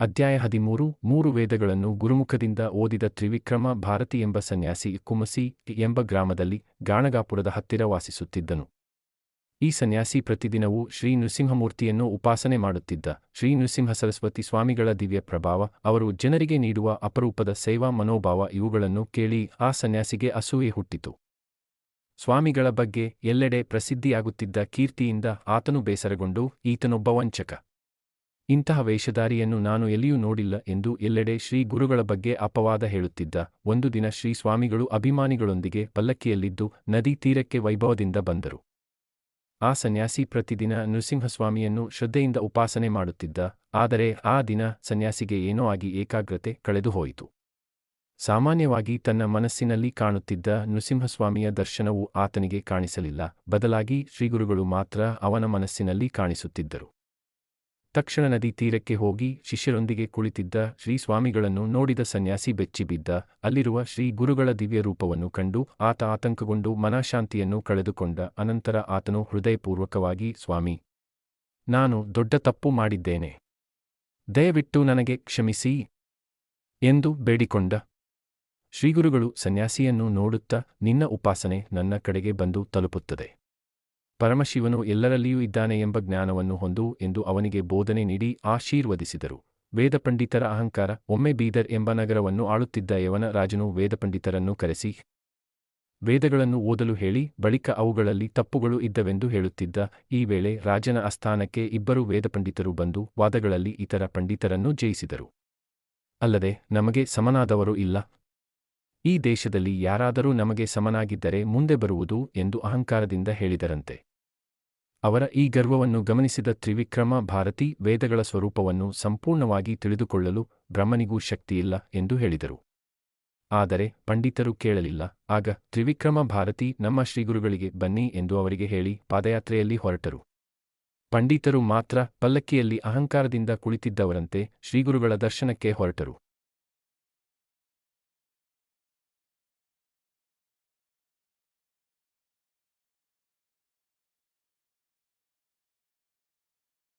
ಅಧ್ಯಾಯ ಹದಿಮೂರು, ಮೂರು ವೇದಗಳನ್ನು ಗುರುಮುಖದಿಂದ ಓದಿದ ತ್ರಿವಿಕ್ರಮ ಭಾರತಿ ಎಂಬ ಸನ್ಯಾಸಿ ಕುಮಸಿ ಎಂಬ ಗ್ರಾಮದಲ್ಲಿ ಗಾಣಗಾಪುರದ ಹತ್ತಿರ ವಾಸಿಸುತ್ತಿದ್ದನು. ಈ ಸನ್ಯಾಸಿ ಪ್ರತಿದಿನವೂ ಶ್ರೀ ನೃಸಿಂಹಮೂರ್ತಿಯನ್ನು ಉಪಾಸನೆ ಮಾಡುತ್ತಿದ್ದ. ಶ್ರೀ ನೃಸಿಂಹ ಸರಸ್ವತಿ ಸ್ವಾಮಿಗಳ ದಿವ್ಯ ಪ್ರಭಾವ, ಅವರು ಜನರಿಗೆ ನೀಡುವ ಅಪರೂಪದ ಸೇವಾ ಮನೋಭಾವ ಇವುಗಳನ್ನು ಕೇಳಿ ಆ ಸನ್ಯಾಸಿಗೆ ಅಸೂಯೆ ಹುಟ್ಟಿತು. ಸ್ವಾಮಿಗಳ ಬಗ್ಗೆ ಎಲ್ಲೆಡೆ ಪ್ರಸಿದ್ಧಿಯಾಗುತ್ತಿದ್ದ ಕೀರ್ತಿಯಿಂದ ಆತನು ಬೇಸರಗೊಂಡು, ಈತನೊಬ್ಬ ವಂಚಕ. ಇಂತಹ ವೇಷಧಾರಿಯನ್ನು ನಾನು ಎಲ್ಲಿಯೂ ನೋಡಿಲ್ಲ ಎಂದು ಎಲ್ಲೆಡೆ ಶ್ರೀ ಗುರುಗಳ ಬಗ್ಗೆ ಅಪವಾದ ಹೇಳುತ್ತಿದ್ದ. ಒಂದು ದಿನ ಶ್ರೀ ಸ್ವಾಮಿಗಳು ಅಭಿಮಾನಿಗಳೊಂದಿಗೆ ಪಲ್ಲಕ್ಕಿಯಲ್ಲಿದ್ದು ನದಿ ತೀರಕ್ಕೆ ವೈಭವದಿಂದ ಬಂದರು. ಆ ಸನ್ಯಾಸಿ ಪ್ರತಿದಿನ ನೃಸಿಂಹಸ್ವಾಮಿಯನ್ನು ಶ್ರದ್ಧೆಯಿಂದ ಉಪಾಸನೆ ಮಾಡುತ್ತಿದ್ದ. ಆದರೆ ಆ ದಿನ ಸನ್ಯಾಸಿಗೆ ಏನೋ ಆಗಿ ಏಕಾಗ್ರತೆ ಕಳೆದು ಹೋಯಿತು. ಸಾಮಾನ್ಯವಾಗಿ ತನ್ನ ಮನಸ್ಸಿನಲ್ಲಿ ಕಾಣುತ್ತಿದ್ದ ನೃಸಿಂಹಸ್ವಾಮಿಯ ದರ್ಶನವು ಆತನಿಗೆ ಕಾಣಿಸಲಿಲ್ಲ. ಬದಲಾಗಿ ಶ್ರೀಗುರುಗಳು ಮಾತ್ರ ಅವನ ಮನಸ್ಸಿನಲ್ಲಿ ಕಾಣಿಸುತ್ತಿದ್ದರು. ತಕ್ಷಣ ನದಿ ತೀರಕ್ಕೆ ಹೋಗಿ ಶಿಷ್ಯರೊಂದಿಗೆ ಕುಳಿತಿದ್ದ ಶ್ರೀ ಸ್ವಾಮಿಗಳನ್ನು ನೋಡಿದ ಸನ್ಯಾಸಿ ಬೆಚ್ಚಿಬಿದ್ದ ಅಲ್ಲಿರುವ ಶ್ರೀ ಗುರುಗಳ ದಿವ್ಯ ರೂಪವನ್ನು ಕಂಡು ಆತ ಆತಂಕಗೊಂಡು ಮನಃಶಾಂತಿಯನ್ನು ಕಳೆದುಕೊಂಡ ಅನಂತರ ಆತನು ಹೃದಯಪೂರ್ವಕವಾಗಿ, ಸ್ವಾಮಿ, ನಾನು ದೊಡ್ಡ ತಪ್ಪು ಮಾಡಿದ್ದೇನೆ. ದಯವಿಟ್ಟು ನನಗೆ ಕ್ಷಮಿಸಿ ಎಂದು ಬೇಡಿಕೊಂಡ. ಶ್ರೀಗುರುಗಳು ಸನ್ಯಾಸಿಯನ್ನು ನೋಡುತ್ತಾ ನಿನ್ನ ಉಪಾಸನೆ ನನ್ನ ಕಡೆಗೆ ಬಂದು ತಲುಪುತ್ತದೆ. ಪರಮಶಿವನು ಎಲ್ಲರಲ್ಲಿಯೂ ಇದ್ದಾನೆ ಎಂಬ ಜ್ಞಾನವನ್ನು ಹೊಂದು ಎಂದು ಅವನಿಗೆ ಬೋಧನೆ ನೀಡಿ ಆಶೀರ್ವದಿಸಿದರು. ವೇದಪಂಡಿತರ ಅಹಂಕಾರ ಒಮ್ಮೆ ಬೀದರ್ ಎಂಬ ನಗರವನ್ನು ಆಳುತ್ತಿದ್ದ ಯವನ ರಾಜನು ವೇದಪಂಡಿತರನ್ನು ಕರೆಸಿ, ವೇದಗಳನ್ನು ಓದಲು ಹೇಳಿ, ಬಳಿಕ ಅವುಗಳಲ್ಲಿ ತಪ್ಪುಗಳು ಇದ್ದವೆಂದು ಹೇಳುತ್ತಿದ್ದ ಈ ವೇಳೆ ರಾಜನ ಆಸ್ಥಾನಕ್ಕೆ ಇಬ್ಬರು ವೇದಪಂಡಿತರು ಬಂದು ವಾದಗಳಲ್ಲಿ ಇತರ ಪಂಡಿತರನ್ನು ಜಯಿಸಿದರು. ಅಲ್ಲದೆ ನಮಗೆ ಸಮನಾದವರು ಇಲ್ಲ. ಈ ದೇಶದಲ್ಲಿ ಯಾರಾದರೂ ನಮಗೆ ಸಮನಾಗಿದ್ದರೆ ಮುಂದೆ ಬರುವುದು ಎಂದು ಅಹಂಕಾರದಿಂದ ಹೇಳಿದರಂತೆ. ಅವರ ಈ ಗರ್ವವನ್ನು ಗಮನಿಸಿದ ತ್ರಿವಿಕ್ರಮ ಭಾರತಿ ವೇದಗಳ ಸ್ವರೂಪವನ್ನು ಸಂಪೂರ್ಣವಾಗಿ ತಿಳಿದುಕೊಳ್ಳಲು ಬ್ರಹ್ಮನಿಗೂ ಶಕ್ತಿಯಿಲ್ಲ ಎಂದು ಹೇಳಿದರು. ಆದರೆ ಪಂಡಿತರು ಕೇಳಲಿಲ್ಲ, ಆಗ ತ್ರಿವಿಕ್ರಮ ಭಾರತಿ ನಮ್ಮ ಶ್ರೀಗುರುಗಳಿಗೆ ಬನ್ನಿ ಎಂದು ಅವರಿಗೆ ಹೇಳಿ ಪಾದಯಾತ್ರೆಯಲ್ಲಿ ಹೊರಟರು. ಪಂಡಿತರು ಮಾತ್ರ ಪಲ್ಲಕ್ಕಿಯಲ್ಲಿ ಅಹಂಕಾರದಿಂದ ಕುಳಿತಿದ್ದವರಂತೆ ಶ್ರೀಗುರುಗಳ ದರ್ಶನಕ್ಕೆ ಹೊರಟರು.